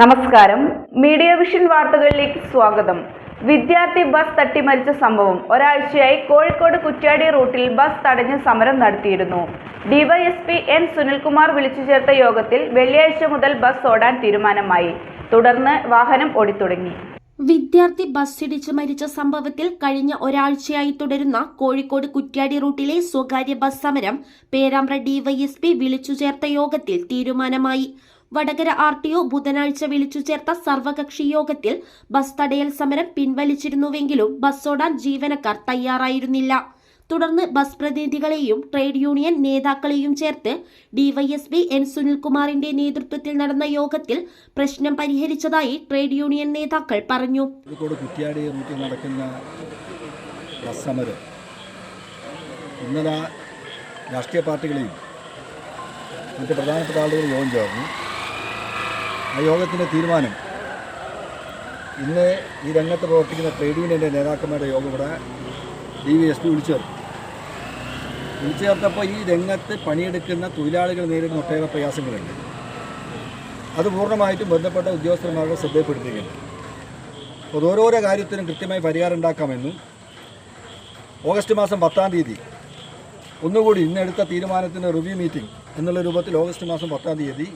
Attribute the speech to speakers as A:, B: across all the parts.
A: നമസ്കാരം. Media vision വാർത്തകളിലേക്ക് സ്വാഗതം. വിദ്യാർത്ഥി ബസ് തട്ടിമരിച്ച സംഭവം. ഒരാഴ്ചയായി കോഴിക്കോട് കുറ്റ്യാടി റൂട്ടിൽ ബസ് തടഞ്ഞ് സമരം നടത്തിയിരുന്നു. ഡിവൈഎസ്പി എൻ സുനിൽകുമാർ വിളിച്ചു ചേർത്ത യോഗത്തിൽ വെള്ളിയാഴ്ച മുതൽ ബസ് ഓടാൻ തീരുമാനമായി. തുടർന്ന് വാഹനം ഓടിത്തുടങ്ങി.
B: വിദ്യാർത്ഥി ബസ് ഇടിച്ച് മരിച്ച സംഭവത്തിൽ കഴിഞ്ഞ ഒരാഴ്ചയായി തുടരുന്ന കോഴിക്കോട് കുറ്റ്യാടി റൂട്ടിലെ സ്വകാര്യ ബസ് സമരം പേരാമ്പ്ര ഡിവൈഎസ്പി വിളിച്ചു ചേർത്ത യോഗത്തിൽ തീരുമാനമായി. വടകര ആർ ടി ഒ ബുധനാഴ്ച വിളിച്ചു ചേർത്ത സർവകക്ഷി യോഗത്തിൽ ബസ് തടയൽ സമരം പിൻവലിച്ചിരുന്നുവെങ്കിലും ബസ് ഓടാൻ ജീവനക്കാർ തയ്യാറായിരുന്നില്ല. തുടർന്ന് ബസ് പ്രതിനിധികളെയും ട്രേഡ് യൂണിയൻ നേതാക്കളെയും ചേർത്ത് ഡിവൈഎസ്പി എൻ സുനിൽകുമാറിന്റെ നേതൃത്വത്തിൽ നടന്ന യോഗത്തിൽ പ്രശ്നം പരിഹരിച്ചതായി ട്രേഡ് യൂണിയൻ നേതാക്കൾ പറഞ്ഞു.
C: നടക്കുന്ന ബസ് സമരം ഇന്നലെ രാഷ്ട്രീയ പാർട്ടികളെയും മറ്റ് പ്രധാനപ്പെട്ട ആളുകൾ യോഗം ചേർന്നു. ആ യോഗത്തിന്റെ തീരുമാനം. ഇന്ന് ഈ രംഗത്ത് പ്രവർത്തിക്കുന്ന ട്രേഡ് യൂണിയന്റെ നേതാക്കന്മാരുടെ യോഗം ഇവിടെ ഡി വി എസ് പി വിളിച്ചു ചേർത്തു വിളിച്ചു ചേർത്തപ്പോൾ ഈ രംഗത്ത് പണിയെടുക്കുന്ന തൊഴിലാളികൾ നേരിടുന്ന ഒട്ടേറെ പ്രയാസങ്ങളുണ്ട്. അത് പൂർണമായിട്ടും ബന്ധപ്പെട്ട ഉദ്യോഗസ്ഥന്മാരുടെ ശ്രദ്ധയപ്പെടുത്തുകയാണ് അപ്പോൾ ഓരോരോ കാര്യത്തിനും കൃത്യമായി പരിഹാരം ഉണ്ടാക്കാമെന്നും ഓഗസ്റ്റ് മാസം പത്താം തീയതി ഒന്നുകൂടി ഇന്നെടുത്ത തീരുമാനത്തിന്റെ റിവ്യൂ മീറ്റിംഗ് എന്നുള്ള രൂപത്തിൽ ഓഗസ്റ്റ് മാസം പത്താം തീയതി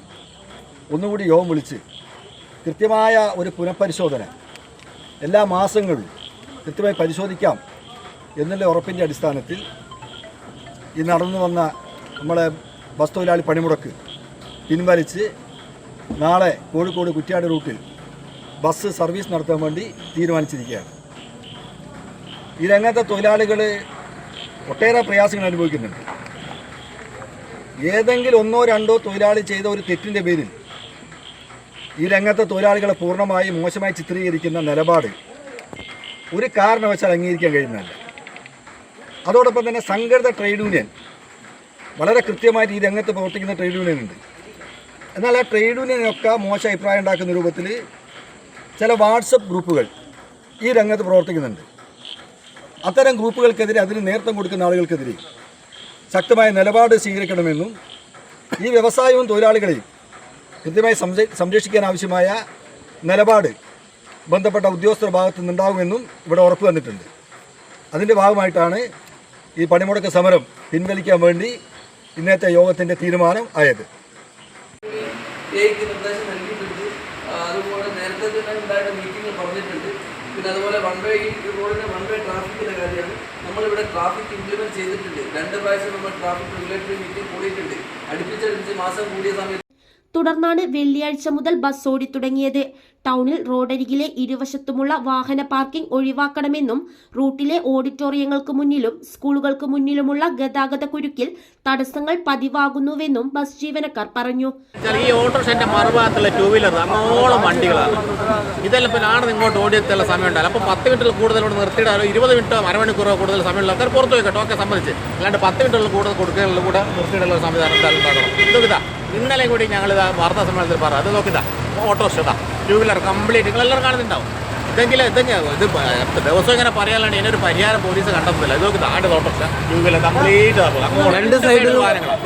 C: ഒന്നുകൂടി യോഗം വിളിച്ച് കൃത്യമായ ഒരു പുനഃപരിശോധന എല്ലാ മാസങ്ങളും കൃത്യമായി പരിശോധിക്കാം എന്നുള്ള ഉറപ്പിന്റെ അടിസ്ഥാനത്തിൽ ഈ നടന്നു വന്ന നമ്മളെ ബസ് തൊഴിലാളി പണിമുടക്ക് പിൻവലിച്ച് നാളെ കോഴിക്കോട് കുറ്റ്യാട് റൂട്ടിൽ ബസ് സർവീസ് നടത്താൻ വേണ്ടി തീരുമാനിച്ചിരിക്കുകയാണ്. ഈ രംഗത്തെ തൊഴിലാളികൾ ഒട്ടേറെ പ്രയാസങ്ങൾ അനുഭവിക്കുന്നുണ്ട്. ഏതെങ്കിലും ഒന്നോ രണ്ടോ തൊഴിലാളി ചെയ്ത ഒരു തെറ്റിന്റെ പേരിൽ ഈ രംഗത്തെ തൊഴിലാളികളെ പൂർണമായി മോശമായി ചിത്രീകരിക്കുന്ന നിലപാട് ഒരു കാരണവശാൽ അംഗീകരിക്കാൻ കഴിയുന്നതല്ല. അതോടൊപ്പം തന്നെ സംഘടിത ട്രേഡ് യൂണിയൻ. വളരെ കൃത്യമായിട്ട് ഈ രംഗത്ത് പ്രവർത്തിക്കുന്ന ട്രേഡ് യൂണിയൻ ഉണ്ട്. എന്നാൽ ആ ട്രേഡ് യൂണിയനൊക്കെ മോശം അഭിപ്രായം ഉണ്ടാക്കുന്ന രൂപത്തിൽ ചില വാട്സപ്പ് ഗ്രൂപ്പുകൾ ഈ രംഗത്ത് പ്രവർത്തിക്കുന്നുണ്ട്. അത്തരം ഗ്രൂപ്പുകൾക്കെതിരെ അതിന് നേതൃത്വം കൊടുക്കുന്ന ആളുകൾക്കെതിരെ ശക്തമായ നിലപാട് സ്വീകരിക്കണമെന്നും ഈ വ്യവസായവും തൊഴിലാളികളെയും കൃത്യമായി സംര- സംരക്ഷിക്കാൻ ആവശ്യമായ നിലപാട് ബന്ധപ്പെട്ട ഉദ്യോഗസ്ഥരുടെ ഭാഗത്തു നിന്നുണ്ടാകുമെന്നും ഇവിടെ ഉറപ്പ് വന്നിട്ടുണ്ട്. അതിന്റെ ഭാഗമായിട്ടാണ് ഈ പണിമുടക്ക് സമരം പിൻവലിക്കാൻ വേണ്ടി ഇന്നത്തെ യോഗത്തിന്റെ തീരുമാനം ആയത്.
D: നിർദ്ദേശം അതുപോലെ നേരത്തെ തന്നെ ഉണ്ടായിരുന്ന പിന്നെ അതുപോലെ വൺ വേ റോഡിന് വൺ വേ ട്രാഫിക്കിന്റെ കാര്യമാണ് നമ്മളിവിടെ ട്രാഫിക് ഇംപ്ലിമെന്റ് ചെയ്തിട്ടുണ്ട്. രണ്ട് പ്രാവശ്യം നമ്മൾ ട്രാഫിക് റെഗുലേറ്ററി മീറ്റിംഗ് കൂടിയിട്ടുണ്ട്. അടുപ്പിച്ചടുപ്പിച്ച് മാസം കൂടിയ സമയത്ത്
B: തുടർന്നാണ് വെള്ളിയാഴ്ച മുതൽ ബസ് ഓടിത്തുടങ്ങിയത്. ടൗണിൽ റോഡരികിലെ ഇരുവശത്തുമുള്ള വാഹന പാർക്കിംഗ് ഒഴിവാക്കണമെന്നും റൂട്ടിലെ ഓഡിറ്റോറിയങ്ങൾക്ക് മുന്നിലും സ്കൂളുകൾക്ക് മുന്നിലുമുള്ള ഗതാഗത കുരുക്കിൽ തടസ്സങ്ങൾ പതിവാകുന്നുവെന്നും ബസ് ജീവനക്കാർ പറഞ്ഞു.
E: ഈ ഓട്ടോറിക്ഷന്റെ മറുഭാഗത്തുള്ള ടൂ വീലർ അങ്ങോളം വണ്ടികളാണ്. ഇതെല്ലാം ഇങ്ങോട്ട് ഓടിയെത്തുള്ള സമയം ഉണ്ടാവില്ല അപ്പോൾ പത്ത് മിനിറ്റിൽ കൂടുതൽ ഇവിടെ നിർത്തിയിടാലോ ഇരുപത് മിനിറ്റോ അരമണിക്കൂറോ കൂടുതൽ സമയമുള്ള ആൾക്കാർ പുറത്ത് പോയി കേട്ടോ ഒക്കെ സംബന്ധിച്ച് അല്ലാണ്ട് പത്ത് മിനിറ്റുള്ള കൂടുതൽ കൊടുക്കാനുള്ള കൂടെ നിർത്തിയിടുള്ള സംവിധാനം ഉണ്ടാക്കണം ഇതൊക്കെ ഇന്നലെ കൂടി ഞങ്ങൾ ഇതാ വാർത്താ സമ്മേളനത്തിൽ പറഞ്ഞു. അത് നോക്കിതാ ഓട്ടോ ഇതാ. ടൂ വീലർ കംപ്ലീറ്റ് നിങ്ങളെല്ലാം കാണുന്നുണ്ടാവും. ഇതെങ്കിലും ഇതെങ്കിലും ഇത് ദിവസം ഇങ്ങനെ പറയാനാണ് ഇതിനൊരു പരിഹാരം പോലീസ് കണ്ടെത്തുന്നില്ല. ഇത് നോക്കി താണ്ട് ഓട്ടോറിക്ഷ ടൂ വീലർ കംപ്ലീറ്റ്
F: രണ്ട് സൈഡിലും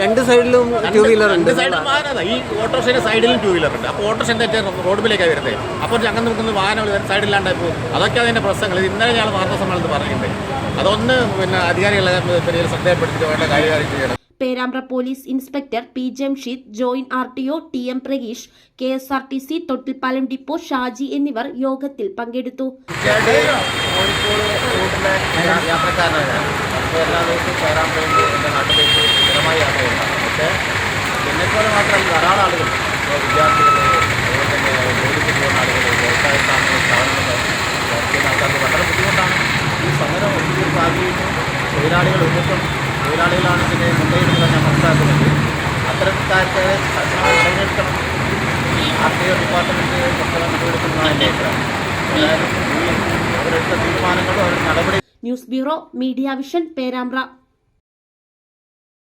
F: രണ്ട് സൈഡിലും ടൂ വീലർ ഉണ്ട്.
E: രണ്ട് സൈഡിലും വാഹനം ഈ ഓട്ടോറിക്ഷയുടെ സൈഡിലും ടൂ വീലർ ഉണ്ട്. അപ്പോൾ ഓട്ടോറിക്ഷ എന്താ റോഡിലേക്കാണ് വരുന്നത് അപ്പോൾ ഞങ്ങൾ നിൽക്കുന്ന വാഹനങ്ങൾ വരുന്ന സൈഡിലാണ്ടായി പോകും അതൊക്കെ അതിന്റെ പ്രശ്നങ്ങൾ. ഇത് ഇന്നലെ ഞങ്ങൾ വാർത്താ സമ്മേളനത്തിൽ പറഞ്ഞിട്ടുണ്ട്. അതൊന്ന് പിന്നെ അധികാരികളെ പിന്നെ ശ്രദ്ധയപ്പെടുത്തിയിട്ട് വേണ്ട കൈകാര്യം ചെയ്യണം.
B: Perambra police inspector P Jamsheed joint R T O T M Prakeesh K S R T C Thottilpalam depot Shaji എന്നിവർ യോഗത്തിൽ പങ്കെടുത്തു.
E: ഈ സമരം ഒത്തിരി സാധിക്കുന്നു തൊഴിലാളികൾ ഒന്നിട്ടും തൊഴിലാളികളാണ് ഇതിനെ മുൻകൈയെടുത്ത് ഞാൻ മനസ്സിലാക്കുന്നത് അത്തരക്കാർക്ക് നടപടിയെടുക്കണം ആർ ഡിപ്പാർട്ട്മെന്റ് കുറച്ച് നടപടിയെടുക്കുന്നതാണ് എന്റെ അഭിപ്രായം. അവരെടുത്ത തീരുമാനങ്ങളും അവരുടെ നടപടി
B: news bureau media vision Perambra.